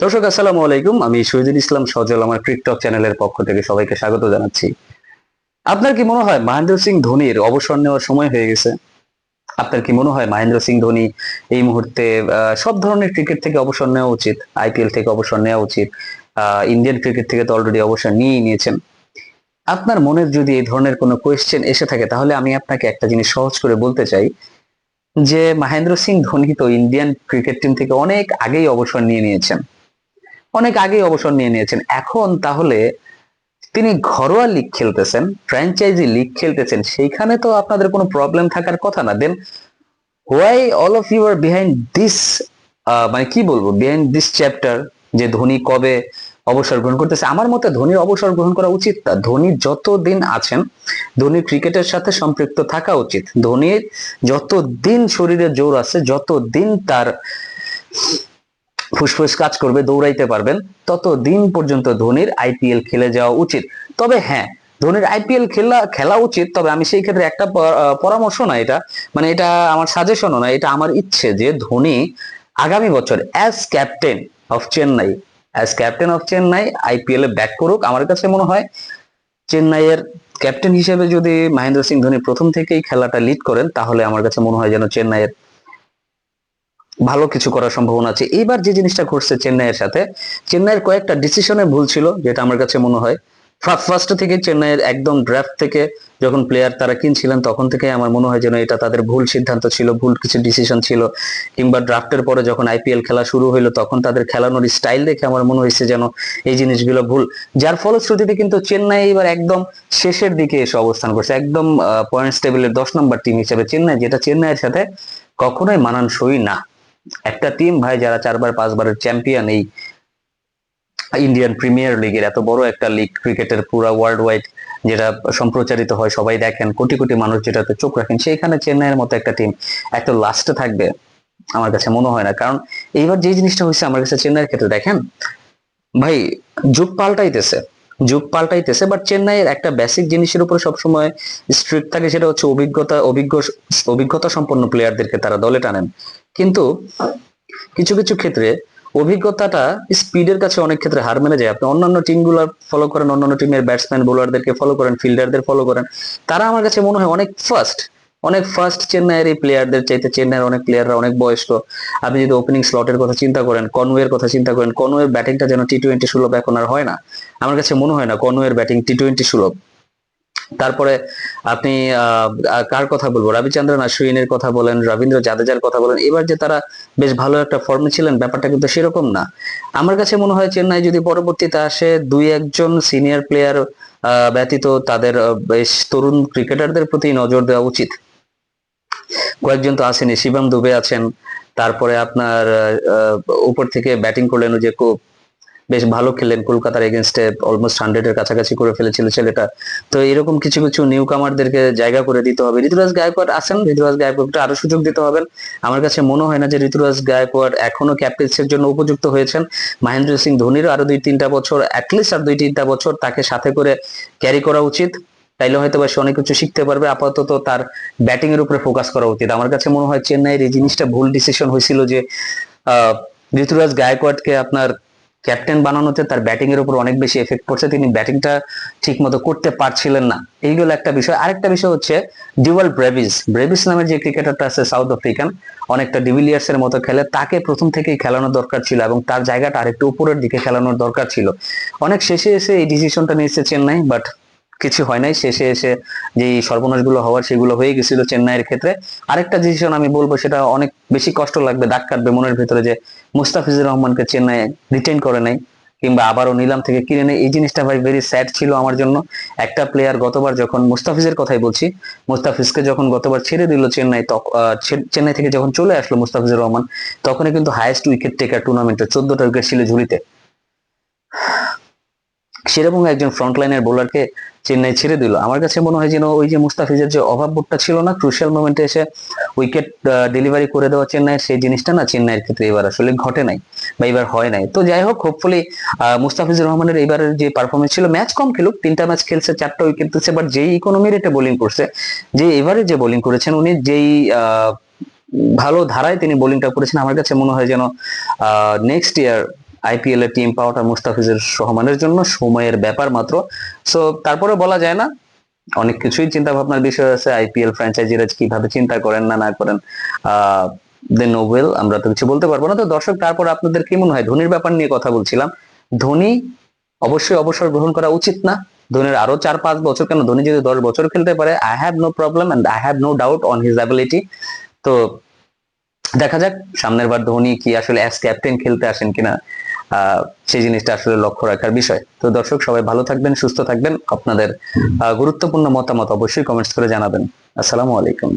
দর্শক, আসসালামু আলাইকুম। আমি শহীদুল ইসলাম সজল, আমার ক্রিকটক চ্যানেলের পক্ষ থেকে সবাইকে স্বাগত জানাচ্ছি। আপনার কি মনে হয় মহেন্দ্র সিং ধোনির অবসর নেওয়ার সময় হয়ে গেছে? আপনার কি মনে হয় মহেন্দ্র সিং ধোনি এই মুহূর্তে সব ধরনের ক্রিকেট থেকে অবসর নেওয়া উচিত? আইপিএল থেকে অবসর নেওয়া উচিত? ইন্ডিয়ান ক্রিকেট থেকে তো অলরেডি অবসর নিয়েই নিয়েছেন। আপনার মনের যদি এই ধরনের কোনো কোয়েশ্চেন এসে থাকে, তাহলে আমি আপনাকে একটা জিনিস সহজ করে বলতে চাই, যে মহেন্দ্র সিং ধোনি তো ইন্ডিয়ান ক্রিকেট টিম থেকে অনেক আগেই অবসর নিয়ে নিয়েছেন। অনেক আগেই অবসর নিয়ে নিয়েছেন। এখন তাহলে তিনি ঘরোয়া লিগ খেলতেছেন ফ্র্যাঞ্চাইজি লিগ খেলতেছেন, সেইখানে তো আপনাদের কোনো প্রবলেম থাকার কথা না। Then why all of you are behind this মানে কি বলব বিহাইন্ড দিস চ্যাপ্টার যে ধোনি কবে অবসর গ্রহণ করতেছে? আমার মতে ধোনির অবসর গ্রহণ করা উচিত না। ধোনি যতদিন আছেন, ধোনির ক্রিকেটের সাথে সম্পৃক্ত থাকা উচিত। ধোনির যতদিন শরীরে জোর আছে, যতদিন তার ফুসফুস কাজ করবে, দৌড়াইতে পারবেন। তত দিন পর্যন্ত ধোনির আইপিএল খেলে যাওয়া উচিত। তবে হ্যাঁ ধোনির আইপিএল খেলা খেলা উচিত, তবে আমি সেই ক্ষেত্রে একটা পরামর্শ না এটা। মানে এটা আমার সাজেশনও না, এটা আমার ইচ্ছে যে ধোনি আগামী বছর as captain of Chennai as captain of Chennai IPL A back করুক আমার কাছে মনে হয়। চেন্নাইয়ের ক্যাপ্টেন হিসেবে যদি মহেন্দ্র সিং ধোনি প্রথম থেকেই খেলাটা লিড করেন, তাহলে আমার কাছে মনে হয় যেন চেন্নাইয়ের ভালো কিছু করার সম্ভাবনা আছে। এইবার যে জিনিসটা ঘটছে চেন্নাইয়ের সাথে, চেন্নাইয়ের কয়েকটা ডিসিশনে ভুল ছিল, যেটা আমার কাছে মনে হয়। ফার্স্ট থেকে চেন্নাইয়ের একদম ড্রাফট থেকে যখন প্লেয়ার তারা কিনছিলেন, তখন থেকে আমার মনে হয় যেন এটা তাদের ভুল সিদ্ধান্ত ছিল, ভুল কিছু ডিসিশন ছিল। কিংবা ড্রাফটের পরে যখন আইপিএল খেলা শুরু হলো তখন তাদের খেলানোর স্টাইল দেখে আমার মনে হয়েছে যেন এই জিনিসগুলো ভুল। যার ফলশ্রুতিতে কিন্তু চেন্নাই এবার একদম শেষের দিকে এসে অবস্থান করছে, একদম পয়েন্টস টেবিলের দশ নম্বর টিম হিসেবে। চেন্নাই, যেটা চেন্নাইয়ের সাথে কখনোই মানানসই না। একটা টিম ভাই, যারা চারবার, পাঁচবারের চ্যাম্পিয়ন এই ইন্ডিয়ান প্রিমিয়ার লিগের এত বড় একটা লিগ ক্রিকেটের পুরো ওয়ার্ল্ড ওয়াইড যেটা সম্প্রচারিত হয়, সবাই দেখেন, কোটি কোটি মানুষ যেটাতে চোখ রাখেন, সেইখানে চেন্নাইয়ের মতো একটা টিম এত লাস্টে থাকবে, আমার কাছে মনে হয় না। কারণ এইবার যে জিনিসটা হয়েছে, আমার কাছে চেন্নাইয়ের ক্ষেত্রে দেখেন, ভাই, যুগ পাল্টাইতেছে যুগ পাল্টাইতেছে বাট চেন্নাইয়ের একটা বেসিক জিনিসের উপর সবসময় স্ট্রিক্ট থাকে, সেটা হচ্ছে অভিজ্ঞতা, অভিজ্ঞ, অভিজ্ঞতা সম্পন্ন প্লেয়ারদেরকে তারা দলে টানেন। কিন্তু কিছু কিছু ক্ষেত্রে অভিজ্ঞতাটা স্পিডের কাছে অনেক ক্ষেত্রে হার মেনে যায়। আপনি অন্যান্য টিমগুলো ফলো করেন, অন্যান্য টিমের ব্যাটসম্যান বোলারদেরকে ফলো করেন ফিল্ডারদের ফলো করেন। তারা আমার কাছে মনে হয় অনেক ফার্স্ট অনেক ফার্স্ট চেন্নাইয়ের এই প্লেয়ারদের চাইতে চেন্নাইয়ের অনেক প্লেয়াররা অনেক বয়স্ক। আপনি যদি ওপেনিং স্লটের কথা চিন্তা করেন কনওয়ের কথা চিন্তা করেন কনওয়ের ব্যাটিংটা যেন টি টোয়েন্টি সুলভ এখন আর হয় না। আমার কাছে মনে হয় না কনওয়ের ব্যাটিং টি টোয়েন্টি সুলভ। তারপরে আপনি কার কথা বলব? রবিচন্দ্রন আশ্বিনের কথা বলেন, রবীন্দ্র জাদেজার কথা বলেন, এবার যে তারা বেশ ভালো একটা ফর্মে ছিলেন, ব্যাপারটা কিন্তু সেরকম না। আমার কাছে মনে হয় চেন্নাই যদি পরবর্তীতে আসে, দুই একজন সিনিয়র প্লেয়ার ব্যতীত তাদের বেশ তরুণ ক্রিকেটারদের প্রতি নজর দেওয়া উচিত। কয়েকজন তো আসেনি শিবম দুবে আছেন, তারপরে আপনার উপর থেকে ব্যাটিং করলেন যে বেশ ভালো খেললেন কলকাতার এগেনস্টে অলমোস্ট হান্ড্রেড এর কাছাকাছি করে ফেলেছিল ছেলেটা। তো এরকম কিছু কিছু নিউ কামারদেরকে জায়গা করে দিতে হবে। ঋতুরাজ গায়কোয়াড় আছেন ঋতুরাজ গায়কোয়াড়কে আরও সুযোগ দিতে হবে আমার কাছে মনে হয় না যে ঋতুরাজ গায়কোয়াড় এখনও ক্যাপ্টেন্সির জন্য উপযুক্ত হয়েছেন। মহেন্দ্র সিং ধোনিরও আরও দুই তিনটা বছর অ্যাটলিস্ট আর দুই তিনটা বছর তাকে সাথে করে ক্যারি করা উচিত। তাইলে হয়তো বা সে অনেক কিছু শিখতে পারবে। আপাতত তার ব্যাটিং এর উপরে ফোকাস করা উচিত। আমার কাছে মনে হয় চেন্নাইয়ের এই জিনিসটা ভুল ডিসিশন হয়েছিল যে আহ, ঋতুরাজ গায়কোয়াড়কে আপনার ক্যাপ্টেন বানানোতে তার ব্যাটিং এর উপর অনেক বেশি এফেক্ট পড়ছে। তিনি ব্যাটিংটা ঠিক মতো করতে পারছিলেন না। এইগুলো একটা বিষয়। আরেকটা বিষয় হচ্ছে ডিওয়াল ব্রেভিস। ব্রেভিস নামের যে ক্রিকেটারটা আছে সাউথ আফ্রিকান, অনেকটা ডিভিলিয়ার্স এর মতো খেলে, তাকে প্রথম থেকেই খেলানোর দরকার ছিল এবং তার জায়গাটা আরেকটু উপরের দিকে খেলানোর দরকার ছিল। অনেক শেষে এসে এই ডিসিশনটা নিয়েছে চেন্নাই বাট কিছু হয় নাই। শেষে এসে যে সর্বনাশগুলো হওয়ার সেগুলো হয়ে গেছিল চেন্নাইয়ের ক্ষেত্রে। আরেকটা ডিসিশন আমি বলব, সেটা অনেক বেশি কষ্ট লাগবে, দাগ কাটবে মনের ভিতরে যে মুস্তাফিজুর রহমানকে চেন্নাই রিটেন করে নাই, কিংবা আবারও নিলাম থেকে কিনে নেই। এই জিনিসটা ভাই ভেরি স্যাড ছিল আমার জন্য। একটা প্লেয়ার গতবার যখন মুস্তাফিজের কথাই বলছি, মুস্তাফিজকে যখন গতবার ছেড়ে দিল চেন্নাই চেন্নাই থেকে যখন চলে আসলো মুস্তাফিজুর রহমান, তখনই কিন্তু হায়েস্ট উইকেট টেকার টুর্নামেন্টে চোদ্দটা উইকেট ছিল ঝুলিতে। সেরকম একজন ফ্রন্টলাইনের বোলারকে চেন্নাই ছেড়ে দিল। আমার কাছে মনে হয় যেন ওই যে মুস্তাফিজের যে অভাব অভাববোধটা ছিল না ক্রুশিয়াল মোমেন্টে এসে উইকেট ডেলিভারি করে দেওয়া চেন্নাইয়ের, সেই জিনিসটা না চেন্নাইয়ের ক্ষেত্রে এবার আসলে ঘটে নাই বা এবার হয় নাই। তো যাই হোক হোপফুলি মুস্তাফিজুর রহমানের এবারের যে পারফরমেন্স ছিল ম্যাচ কম খেলুক, তিনটা ম্যাচ খেলছে, চারটা উইকেট দিচ্ছে বাট যেই ইকোনমি রেটে বোলিং করছে, যে এবারে যে বোলিং করেছেন, উনি যেই ভালো ধারায় তিনি বোলিংটা করেছেন, আমার কাছে মনে হয় যেন নেক্সট ইয়ার আইপিএল এর টিম পাওয়াটা মুস্তাফিজুর রহমানের জন্য সময়ের ব্যাপার মাত্র। সো তারপরে বলা যায় না, অনেক কিছুই চিন্তা ভাবনার বিষয় আছে। আইপিএল ফ্র্যাঞ্চাইজিরা কীভাবে চিন্তা করেন, না না করেন দেন নোবেল আমরা তো কিছু বলতে পারব না। তো দর্শক, তারপর আপনাদের কি মনে হয়? ধোনির ব্যাপার নিয়ে কথা বলছিলাম। ধোনি অবশ্যই অবসর গ্রহণ করা উচিত না। ধোনির আরও চার, পাঁচ বছর, কেন? ধোনি যদি দশ বছর খেলতে পারে I have no problem and I have no doubt on his ability তো দেখা যাক, সামনের বার ধোনি কি আসলে অ্যাজ ক্যাপ্টেন খেলতে আসেন কিনা। সেই জিনিসটা আসলে লক্ষ্য রাখার বিষয়। তো দর্শক, সবাই ভালো থাকবেন, সুস্থ থাকবেন। আপনাদের গুরুত্বপূর্ণ মতামত অবশ্যই কমেন্টস করে জানাবেন। আসসালামু আলাইকুম।